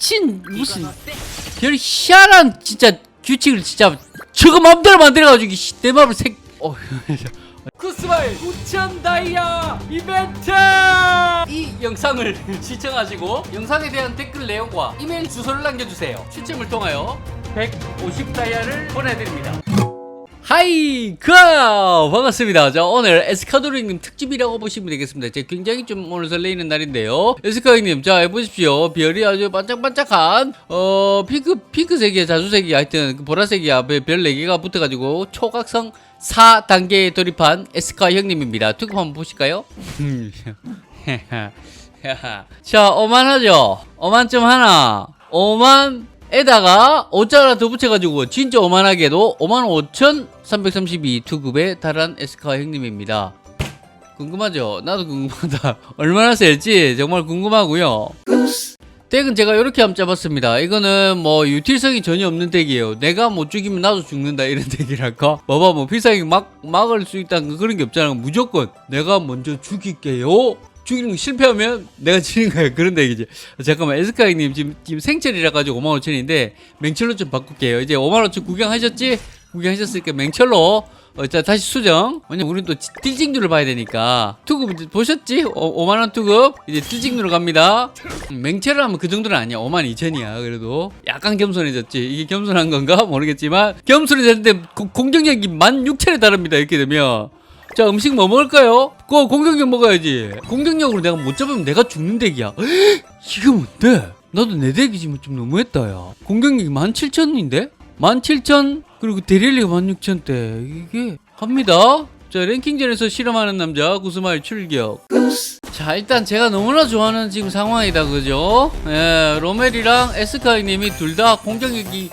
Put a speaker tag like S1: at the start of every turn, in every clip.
S1: 미친 무슨 별 희한한 진짜 규칙을 진짜 저거 맘대로 만들어가지고 이내 맘을 색 어, 쿠스마일 9천 다이아 이벤트! 이 영상을 시청하시고 영상에 대한 댓글 내용과 이메일 주소를 남겨주세요. 추첨을 통하여 150 다이아를 보내드립니다 하이 그 반갑습니다. 자 오늘 에스카도르님 특집이라고 보시면 되겠습니다. 제가 굉장히 좀 오늘 설레이는 날인데요. 에스카도르님 자 해보십시오. 별이 아주 반짝반짝한 어 핑크 핑크색이야 자주색이 하여튼 그 보라색이야 별 4개가 붙어가지고 초각성 4단계에 돌입한 에스카 형님입니다. 투급 한번 보실까요? 자 어만하죠? 어만 좀 하나 어만 에다가 5자를 더 붙여가지고 진짜 오만하게도 55,332 투급에 달한 에스카 형님입니다. 궁금하죠? 나도 궁금하다. 얼마나 셀지 정말 궁금하고요. 덱은 제가 이렇게 한번 짜봤습니다. 이거는 뭐 유틸성이 전혀 없는 덱이에요. 내가 못 죽이면 나도 죽는다 이런 덱이랄까? 봐봐 뭐 필살기 막 막을 수 있다는 그런 게 없잖아. 무조건 내가 먼저 죽일게요. 죽이는 거 실패하면 내가 지는 거야 그런 덱이지 잠깐만 에스카이님 지금, 지금 생철이라 가지고 5만 5천인데 맹철로 좀 바꿀게요. 이제 5만 5천 구경하셨지? 구경하셨으니까 맹철로 어, 자 다시 수정. 왜냐면 우린 또 딜징률을 봐야 되니까. 투급 이제 보셨지? 어, 5만 원 투급? 이제 딜징률로 갑니다. 음, 맹철을 하면 그 정도는 아니야. 5만 2천이야 그래도. 약간 겸손해졌지. 이게 겸손한 건가? 모르겠지만. 겸손해졌는데 고- 공격력이 1만 6천에 다릅니다. 이렇게 되면 자 음식 뭐 먹을까요? 그 공격력 먹어야지 공격력으로 내가 못 잡으면 내가 죽는 덱이야 이게 뭔데? 나도 내 덱이지만 좀 너무했다 야 공격력이 17,000인데? 17,000 그리고 대리얼리가 16,000대 이게 합니다 자 랭킹전에서 실험하는 남자 구스마일 출격 자 일단 제가 너무나 좋아하는 지금 상황이다 그죠? 예 로멜이랑 에스카이님이 둘 다 공격력이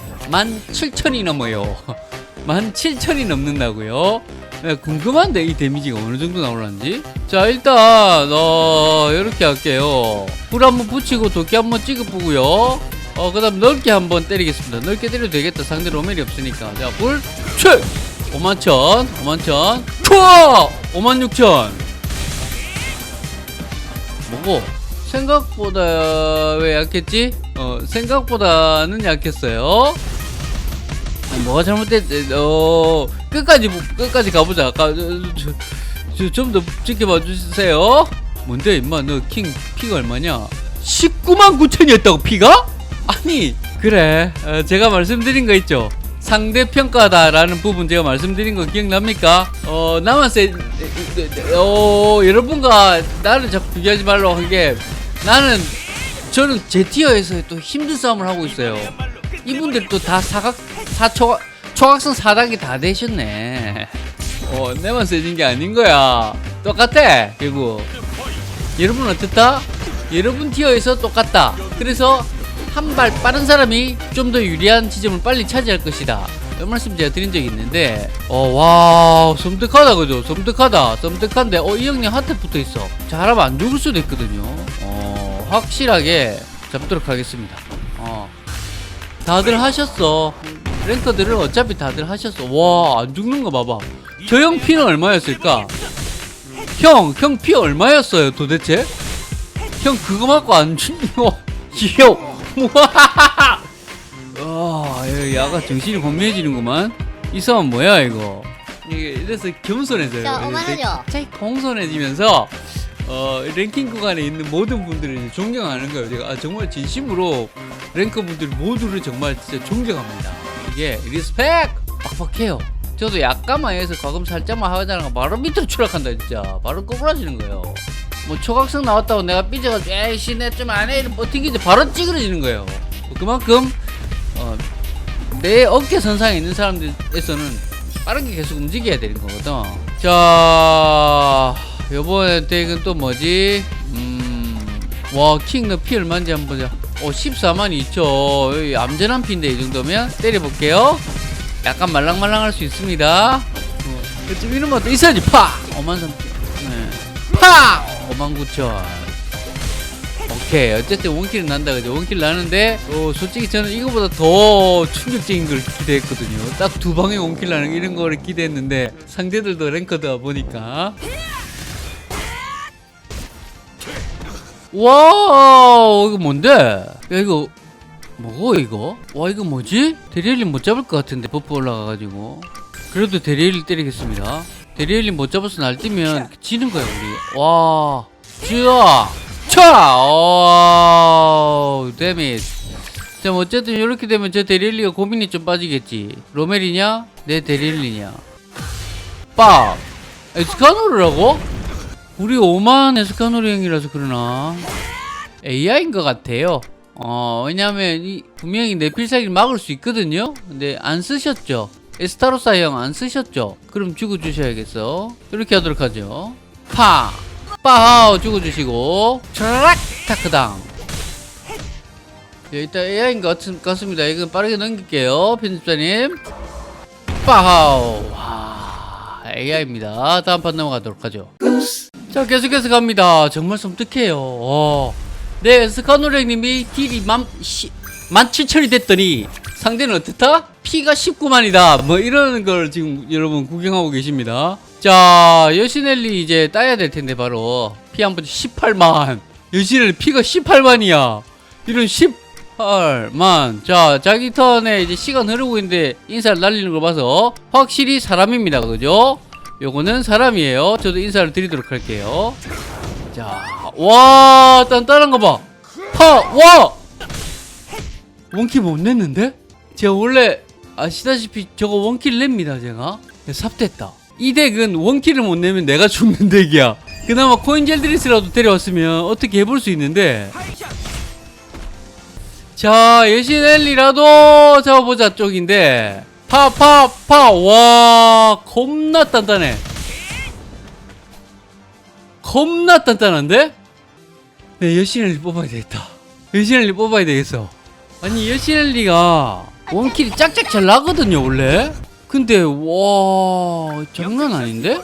S1: 17,000이 넘어요 17,000이 넘는다고요? 네, 궁금한데 이 데미지가 어느 정도 나올란지? 자 일단 어 이렇게 할게요. 불 한번 붙이고 도끼 한번 찍어보고요. 어 그다음 넓게 한번 때리겠습니다. 넓게 때려도 되겠다. 상대 로멜이 없으니까. 자불 최! 51,000 51,000 추워 56,000 뭐고? 생각보다 왜 약했지? 어 생각보다는 약했어요 뭐가 잘못됐? 어 끝까지 보- 끝까지 가보자. 좀더 지켜봐 주세요. 뭔데 임마 너 킹 피가 얼마냐? 19만 9천이었다고 피가? 아니 그래 어, 제가 말씀드린 거 있죠. 상대 평가다라는 부분 제가 말씀드린 거 기억납니까? 어 나만 세, 어 여러분과 나를 자꾸 비교하지 말라고 한 게 나는 저는 제 티어에서 또 힘든 싸움을 하고 있어요. 이분들도 다 사각 사초 초각성 4단계 다 되셨네. 어, 내만 세진 게 아닌 거야. 똑같아. 결국. 여러분 어떻다? 여러분 티어에서 똑같다. 그래서 한 발 빠른 사람이 좀 더 유리한 지점을 빨리 차지할 것이다. 이런 말씀 제가 드린 적이 있는데, 어, 와, 섬뜩하다, 그죠? 섬뜩하다. 섬뜩한데, 어, 이 형님 한테 붙어 있어. 잘하면 안 죽을 수도 있거든요. 어, 확실하게 잡도록 하겠습니다. 어. 다들 하셨어. 랭커들을 어차피 다들 하셨어. 와, 안 죽는 거 봐봐. 저 형 피는 얼마였을까? 형, 형 피 얼마였어요, 도대체? 형 그거 맞고 안 죽는 거. 형, 우와! 아, 야가 정신이 혼미해지는구만. 이 싸움 뭐야, 이거? 이게 이래서 겸손해져요.
S2: 자?
S1: 갑자기 공손해지면서 어, 랭킹 구간에 있는 모든 분들을 존경하는 거예요. 제가 아, 정말 진심으로 랭커 분들 모두를 정말 진짜 존경합니다. 이게 리스펙 빡빡해요. 저도 약간만 해서 과금 살짝만 하자는 거 바로 밑으로 추락한다 진짜. 바로 꼬부라지는 거예요. 뭐 초각성 나왔다고 내가 삐져가지고 에이씨 내 좀 안해 이런 버티기지 바로 찌그러지는 거예요. 뭐 그만큼 어, 내 어깨 선상에 있는 사람들에서는 빠르게 계속 움직여야 되는 거거든. 자, 요번에 덱은 또 뭐지? 음, 와, 킹 너피 얼마인지 한번 보자. 어, 14만 2천. 여기 얌전한 피인데, 이 정도면? 때려볼게요. 약간 말랑말랑할 수 있습니다. 어, 좀 이런 것도 있어야지. 파! 5만 3천. 네. 파! 5만 9천. 오케이 어쨌든 원킬은 난다 그죠 원킬 나는데 어, 솔직히 저는 이거보다 더 충격적인 걸 기대했거든요 딱 두 방에 원킬 나는 이런 거를 기대했는데 상대들도 랭커다 보니까 와우 이거 뭔데 야 이거 뭐고 이거? 와 이거 뭐지? 대리엘린 못 잡을 것 같은데 버프 올라가가지고 그래도 대리엘린 때리겠습니다 대리엘린 못 잡아서 날뛰면 지는 거야 우리 와 쥐어 차! 오 데밋 자뭐 어쨌든 이렇게 되면 저 대리엘리가 고민이 좀 빠지겠지 로멜이냐? 내 대리엘리냐 빡! 에스카노르라고? 우리 5만 에스카노르 형이라서 그러나? AI인 것 같아요. 어 왜냐면 이 분명히 내 필살기를 막을 수 있거든요. 근데 안 쓰셨죠? 에스타로사 형 안 쓰셨죠? 그럼 죽어주셔야겠어. 이렇게 하도록 하죠. 파! 빠하우 죽어주시고. 차라락 타크당 예, 일단 AI인 것 같, 같습니다. 이건 빠르게 넘길게요 편집자님. 빠하우 와 AI입니다. 다음 판 넘어가도록 하죠 자 계속해서 갑니다. 정말 섬뜩해요. 어. 네 스카노랭님이 딜이 만, 시, 만 7천이 됐더니 상대는 어떻다? 피가 19만이다. 뭐 이러는 걸 지금 여러분 구경하고 계십니다. 자 여신엘리 이제 따야 될 텐데 바로 피 한 번 18만. 여신엘리 피가 18만이야. 이런 18만. 자 자기 턴에 이제 시간 흐르고 있는데 인사를 날리는 걸 봐서 확실히 사람입니다. 그죠? 요거는 사람이에요 저도 인사를 드리도록 할게요 자, 와, 단단한 거 봐. 파, 와! 원킬 못 냈는데? 제가 원래 아시다시피 저거 원킬 냅니다, 제가. 네, 삽됐다. 이 덱은 원킬을 못 내면 내가 죽는 덱이야. 그나마 코인젤드리스라도 데려왔으면 어떻게 해볼 수 있는데. 자, 예신엘리라도 잡아보자 쪽인데. 파, 파, 파. 와, 겁나 단단해. 겁나 단단한데? 네, 여신엘리 뽑아야 되겠다. 여신엘리 뽑아야 되겠어. 아니, 여신엘리가 원킬이 짝짝 잘 나거든요, 원래. 근데, 와, 장난 아닌데?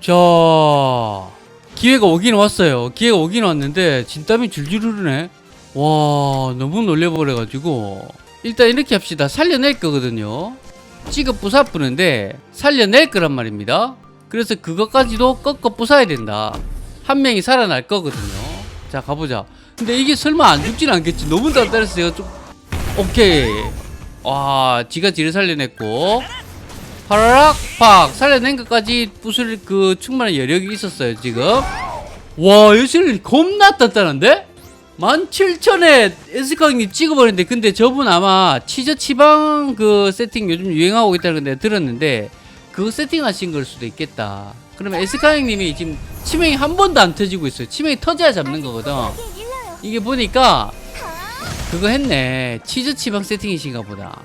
S1: 자, 기회가 오긴 왔어요. 기회가 오긴 왔는데, 진땀이 줄줄 흐르네. 와, 너무 놀래버려가지고. 일단 이렇게 합시다. 살려낼 거거든요. 지금 부사뿌는데, 살려낼 거란 말입니다. 그래서 그것까지도 꺾어 부숴야 된다. 한 명이 살아날 거거든요. 자, 가보자. 근데 이게 설마 안 죽진 않겠지? 너무 제가 좀. 오케이. 와, 지가 지를 살려냈고. 파라락 팍 살려낸 것까지 부술 그 충분한 여력이 있었어요 지금 와 여신이 겁나 단단한데 17,000에 에스카님 찍어버렸는데 근데 저분 아마 치저 치방 그 세팅 요즘 유행하고 있다는 건 내가 들었는데 그거 세팅하신 걸 수도 있겠다. 그러면 에스카님이 지금 치명이 한 번도 안 터지고 있어요. 치명이 터져야 잡는 거거든. 이게 보니까 그거 했네. 치즈 치방 세팅이신가 보다.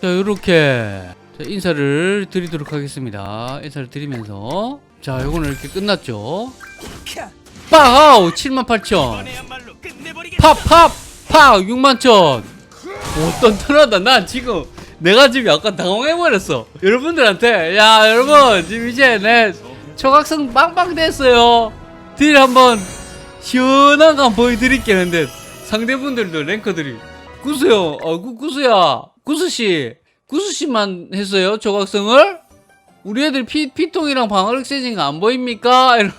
S1: 자 요렇게 자, 인사를 드리도록 하겠습니다. 인사를 드리면서 자 요거는 이렇게 끝났죠. 빠하우 78,000 팝팝 팍61,000 어떤 턴하다. 난 지금 내가 지금 약간 당황해버렸어. 여러분들한테. 야 여러분 지금 이제 내 초각성 빵빵 됐어요. 딜 한번 시원한 거 한번 보여드릴게요. 근데 상대분들도 랭커들이 구수요. 어 구, 구수야. 구수씨. 구수씨만 했어요 조각성을? 우리 애들 피, 피통이랑 방어력 거안 보입니까? 이러-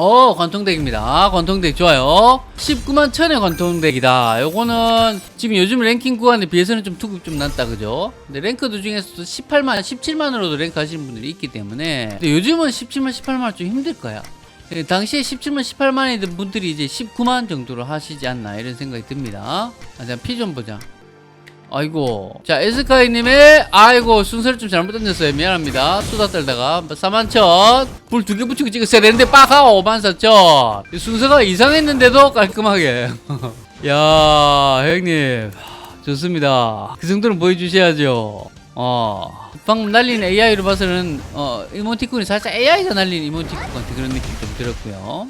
S1: 어 관통덱입니다. 관통덱 좋아요. 19만 천의 관통덱이다. 요거는 지금 요즘 랭킹 구간에 비해서는 좀 투급 좀 낮다 그죠? 근데 랭크도 중에서도 18만 17만으로도 랭크 하시는 분들이 있기 때문에. 근데 요즘은 17만 18만 좀 힘들 거야. 예, 당시에 17만 18만이던 분들이 이제 19만 정도로 하시지 않나 이런 생각이 듭니다. 아, 자 피 좀 보자 아이고. 자 에스카이님의 아이고 순서를 좀 잘못 던졌어요. 미안합니다. 수다 떨다가. 4만천. 불 두 개 붙이고 찍었어야 되는데 빡하고 5만 4천. 순서가 이상했는데도 깔끔하게. 야 형님. 좋습니다. 그 정도는 보여주셔야죠. 어. 방금 날린 AI로 봐서는 어 이모티콘이 살짝 AI가 날린 이모티콘 같은 그런 느낌 좀 들었고요.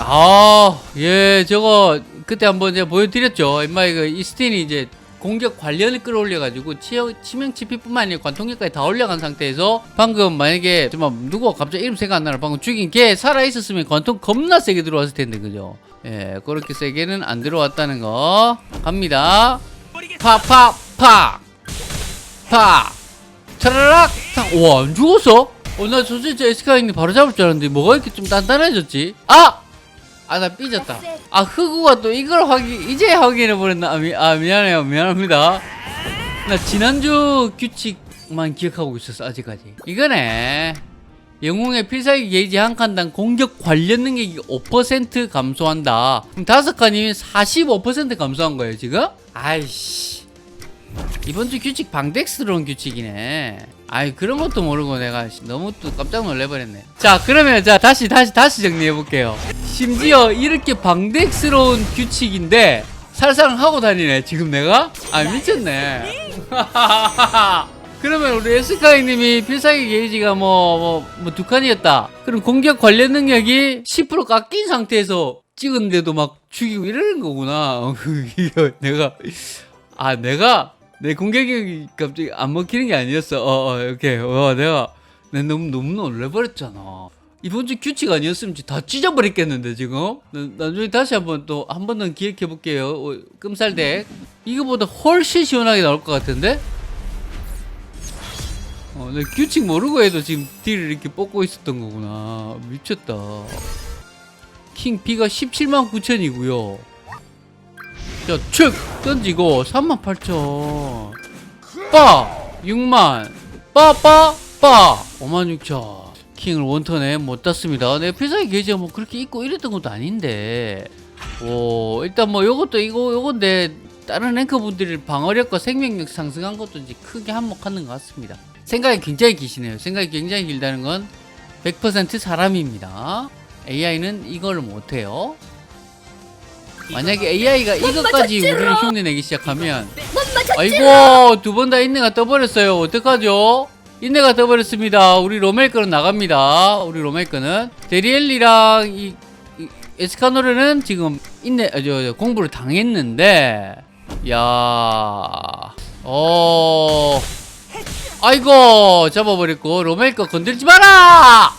S1: 아, 예, 저거 그때 한번 제가 보여드렸죠. 인마이 그 이스틴이 이제 공격 관련을 끌어올려가지고 치명, 치명 치피뿐만 아니라 관통력까지 다 올려간 상태에서 방금 만약에 정말 누구 갑자기 이름 생각 안 나라 방금 죽인 걔 살아 있었으면 관통 겁나 세게 들어왔을 텐데 그죠? 예, 그렇게 세게는 안 들어왔다는 거 갑니다. 차라락 탁. 우와 안 죽었어? 어나 솔직히 에스카 형님 바로 잡을 줄 알았는데 뭐가 이렇게 좀 단단해졌지? 아! 아 나 삐졌다 아 흑우가 또 이걸 확인 이제 확인해 버렸나? 아, 미, 아 미안해요. 미안합니다. 나 지난주 규칙만 기억하고 있었어 아직까지. 이거네. 영웅의 필살기 게이지 한 칸당 공격 관련 능력이 5% 감소한다. 다섯 칸이면 45% 감소한 거예요 지금? 아이씨 이번 주 규칙 방덱스러운 규칙이네. 아이 그런 것도 모르고 내가 씨, 너무 또 깜짝 놀래버렸네. 자 그러면 자 다시 다시 다시 정리해 볼게요. 심지어 이렇게 방덱스러운 규칙인데 살살 하고 다니네 지금 내가? 아 미쳤네. 그러면 우리 에스카이님이 필살기 게이지가 뭐 뭐뭐두 칸이었다. 그럼 공격 관련 능력이 10% 깎인 상태에서 찍은데도 막 죽이고 이러는 거구나. 내가 아 내가 내 공격력이 갑자기 안 먹히는 게 아니었어. 어, 어 이렇게 어 내가 내 너무 너무 놀래버렸잖아. 이번 주 규칙 아니었으면 다 찢어버렸겠는데 지금 나, 나중에 다시 한 번 또 한 번 더 기억해 볼게요. 어, 끔살덱 이거보다 훨씬 시원하게 나올 것 같은데? 어, 내 규칙 모르고 해도 지금 딜을 이렇게 뽑고 있었던 거구나. 미쳤다. 킹 B가 17만 9천이고요. 자, 축! 던지고 38,000. 빠! 6만. 빠, 빠, 빠! 56,000. 킹을 원턴에 못 땄습니다. 내 필살기 게이지가 뭐 그렇게 있고 이랬던 것도 아닌데. 오, 일단 뭐 요것도 이거, 요건데, 다른 랭커 분들이 방어력과 생명력 상승한 것도 이제 크게 한몫하는 것 같습니다. 생각이 굉장히 기시네요. 생각이 굉장히 길다는 건 100% 사람입니다. AI는 이걸 못해요. 만약에 AI가 이것까지 우리를 흉내내기 시작하면 아이고 두 번 다 인내가 떠버렸어요. 어떡하죠? 인내가 떠버렸습니다. 우리 로멜거는 나갑니다. 우리 로멜거는 데리엘리랑 이, 이 에스카노르는 지금 인내 아, 저, 저, 공부를 당했는데 야어. 아이고 잡아버렸고 로멜거 건들지 마라!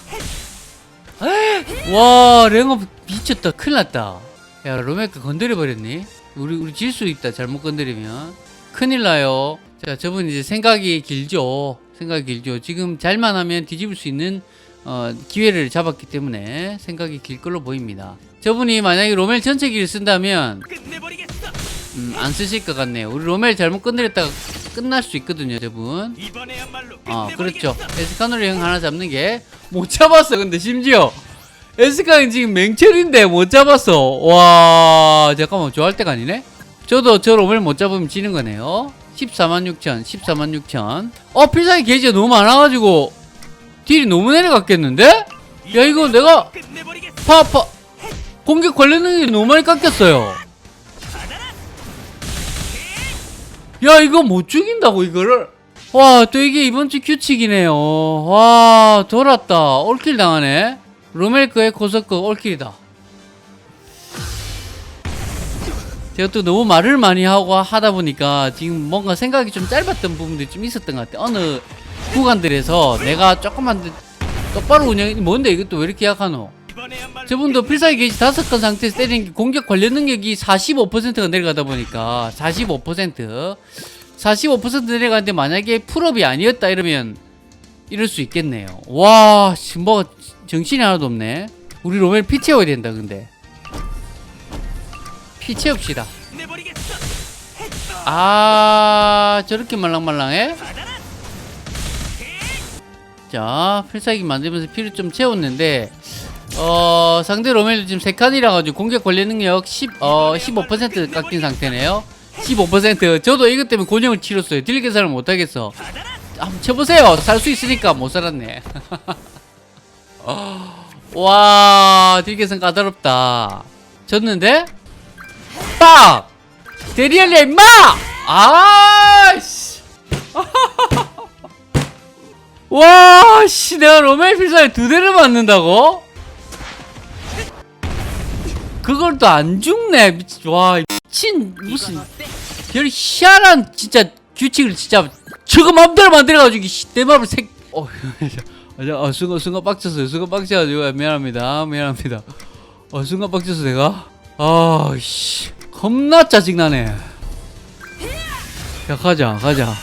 S1: 와 랭업 미쳤다. 큰일 났다 야 로메크 건드려 버렸니? 우리 우리 질 수 있다 잘못 건드리면 큰일 나요. 자 저분 이제 생각이 길죠. 생각이 길죠. 지금 잘만 하면 뒤집을 수 있는 어, 기회를 잡았기 때문에 생각이 길 걸로 보입니다. 저분이 만약에 로멜 전체 길을 쓴다면. 음, 안 쓰실 것 같네요. 우리 로멜 잘못 건드렸다가 끝날 수 있거든요, 저분.
S2: 끝내버리겠어.
S1: 그렇죠. 에스카노르 형 하나 잡는 게 못 잡았어. 근데 심지어 에스카는 지금 맹철인데 못 잡았어. 와 잠깐만 좋아할 때가 아니네. 저도 저 롬을 못 잡으면 지는 거네요. 14만 6천, 14만 6천. 어 필살기 게이지가 너무 많아가지고 딜이 너무 내려갔겠는데? 야 이거 내가
S2: 끝내버리겠어.
S1: 파파 공격 관련 능력이 너무 많이 깎였어요. 야 이거 못 죽인다고 이거를 와 또 이게 이번 주 규칙이네요 와 돌았다 올킬 당하네 로멜크의 고속거 올킬이다. 제가 또 너무 말을 많이 하고 하다 보니까 지금 뭔가 생각이 좀 짧았던 부분들이 좀 있었던 것 같아 어느 구간들에서 내가 조금만 더 똑바로 운영이 뭔데 이것도 왜 이렇게 약하노? 저분도 필살기 게이지 다섯 건 상태에서 때리는 게 공격 관련 능력이 45%가 내려가다 보니까 45% 45% 내려가는데 만약에 풀업이 아니었다 이러면 이럴 수 있겠네요. 와, 지금 뭐 정신이 하나도 없네. 우리 로멜 피 채워야 된다 근데. 피 채웁시다. 아, 저렇게 말랑말랑해? 자, 필살기 만들면서 피를 좀 채웠는데, 어, 상대 로멜도 지금 세 칸이라 가지고 공격 관련 능력 10, 어, 15% 깎인 상태네요. 15%. 저도 이것 때문에 곤형을 치렀어요. 딜 계산을 못 하겠어. 한번 쳐보세요. 살 수 있으니까 못 살았네. 와, 딜 계산 까다롭다. 졌는데? 빡! 데리얼리야, 임마! 아씨! 와, 씨, 내가 로멜 필살기 두 대를 맞는다고? 그걸 또 안 죽네. 미치, 와, 미친, 무슨, 별 희한한, 진짜, 규칙을 진짜, 저거 맘대로 만들어가지고, 씨, 내 맘을 색, 어, 아, 아, 순간, 순간 빡쳤어요. 순간 빡쳐가지고, 아, 미안합니다. 미안합니다. 어, 순간 빡쳤어, 내가? 아, 씨. 겁나 짜증나네. 야, 가자, 가자.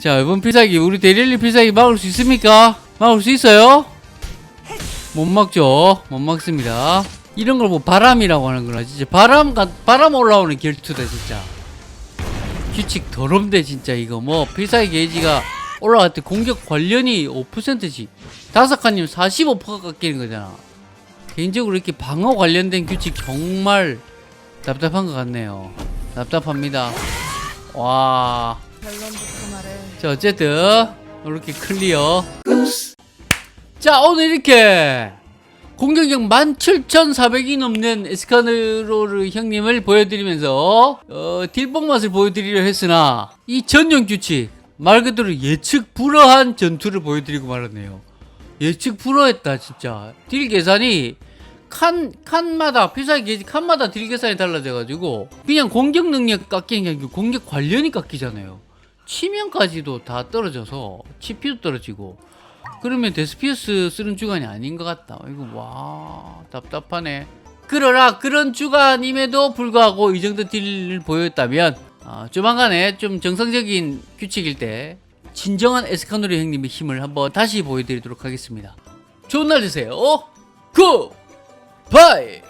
S1: 자, 이번 필살기, 우리 데릴리 필살기 막을 수 있습니까? 막을 수 있어요? 못 막죠. 못 막습니다. 이런 걸 뭐 바람이라고 하는 거라 진짜 바람 가, 바람 올라오는 결투다 진짜. 규칙 더럽대 진짜 이거 뭐 필살기 게이지가 올라갈 때 공격 관련이 5%씩 다섯 칸이면 45%가 깎이는 거잖아. 개인적으로 이렇게 방어 관련된 규칙 정말 답답한 것 같네요. 답답합니다. 와.
S3: 말해.
S1: 자 어쨌든 이렇게 클리어 자 오늘 이렇게 공격력 17,400이 넘는 에스카르로르 형님을 보여드리면서 어, 딜뽕 맛을 보여드리려 했으나 이 전용 규칙 말 그대로 예측 불허한 전투를 보여드리고 말았네요. 예측 불허했다 진짜. 딜 계산이 칸, 칸마다 필살기 칸마다 딜 계산이 달라져가지고 그냥 공격 능력 깎이는 게 아니고 공격 관련이 깎이잖아요. 치명까지도 다 떨어져서 치피도 떨어지고. 그러면 데스피어스 쓰는 주간이 아닌 것 같다. 이거 와 답답하네. 그러나 그런 주간임에도 불구하고 이 정도 딜을 보였다면 아, 조만간에 좀 정상적인 규칙일 때 진정한 에스카노리 형님의 힘을 한번 다시 보여드리도록 하겠습니다. 좋은 날 되세요. 굿! 바이!